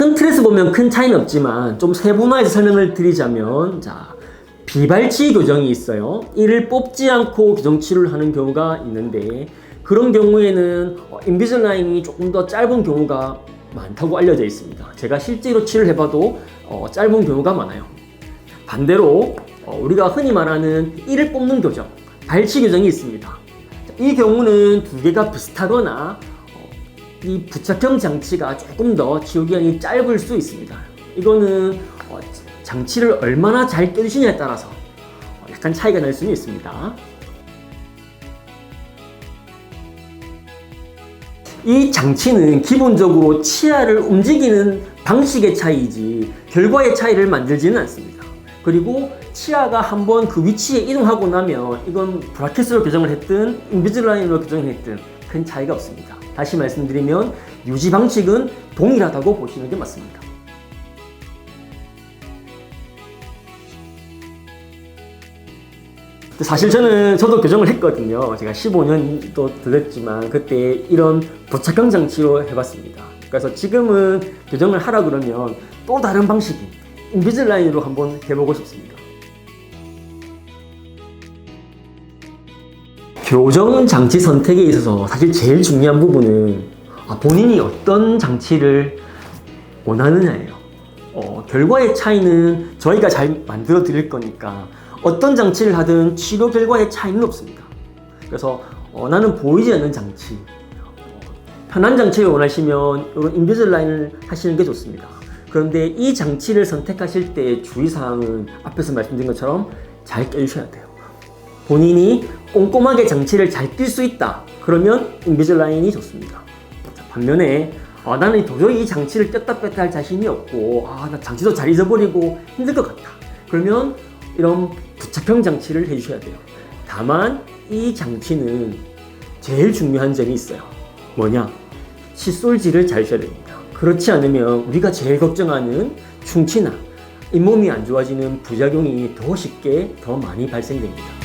화면에서 보면 큰 차이는 없지만 좀 세분화해서 설명을 드리자면 자 비발치 교정이 있어요. 이를 뽑지 않고 교정 치료를 하는 경우가 있는데 그런 경우에는 어, 인비즐라인이 조금 더 짧은 경우가 많다고 알려져 있습니다. 제가 실제로 치료를 해봐도 어, 짧은 경우가 많아요. 반대로 어, 우리가 흔히 말하는 이를 뽑는 교정, 발치 교정이 있습니다. 자, 이 경우는 두 개가 비슷하거나 어, 이 부착형 장치가 조금 더 치료 기간이 짧을 수 있습니다. 이거는 어, 장치를 얼마나 잘 껴주시냐에 따라서 어, 약간 차이가 날 수는 있습니다. 이 장치는 기본적으로 치아를 움직이는 방식의 차이지 결과의 차이를 만들지는 않습니다. 그리고 치아가 한번 그 위치에 이동하고 나면 이건 브라켓으로 교정을 했든 인비즐라인으로 교정을 했든 큰 차이가 없습니다. 다시 말씀드리면 유지 방식은 동일하다고 보시는 게 맞습니다. 사실 저는 저도 교정을 했거든요. 제가 15년도 됐지만 그때 이런 부착형 장치로 해봤습니다. 그래서 지금은 교정을 하라 그러면 또 다른 방식인 인비즐라인으로 한번 해보고 싶습니다. 교정 장치 선택에 있어서 사실 제일 중요한 부분은 아, 본인이 어떤 장치를 원하느냐예요. 어, 결과의 차이는 저희가 잘 만들어 드릴 거니까 어떤 장치를 하든 치료 결과의 차이는 없습니다. 그래서 어, 나는 보이지 않는 장치, 어, 편한 장치를 원하시면 이런 인비즐라인을 하시는 게 좋습니다. 그런데 이 장치를 선택하실 때 주의사항은 앞에서 말씀드린 것처럼 잘 껴주셔야 돼요. 본인이 꼼꼼하게 장치를 잘 낄 수 있다. 그러면 인비즐라인이 좋습니다. 자, 반면에 아, 나는 도저히 이 장치를 꼈다 뺐다 할 자신이 없고 아, 나 장치도 잘 잊어버리고 힘들 것 같다. 그러면 이런 부착형 장치를 해주셔야 돼요. 다만 이 장치는 제일 중요한 점이 있어요. 뭐냐? 칫솔질을 잘 하셔야 됩니다. 그렇지 않으면 우리가 제일 걱정하는 충치나 잇몸이 안 좋아지는 부작용이 더 쉽게 더 많이 발생됩니다.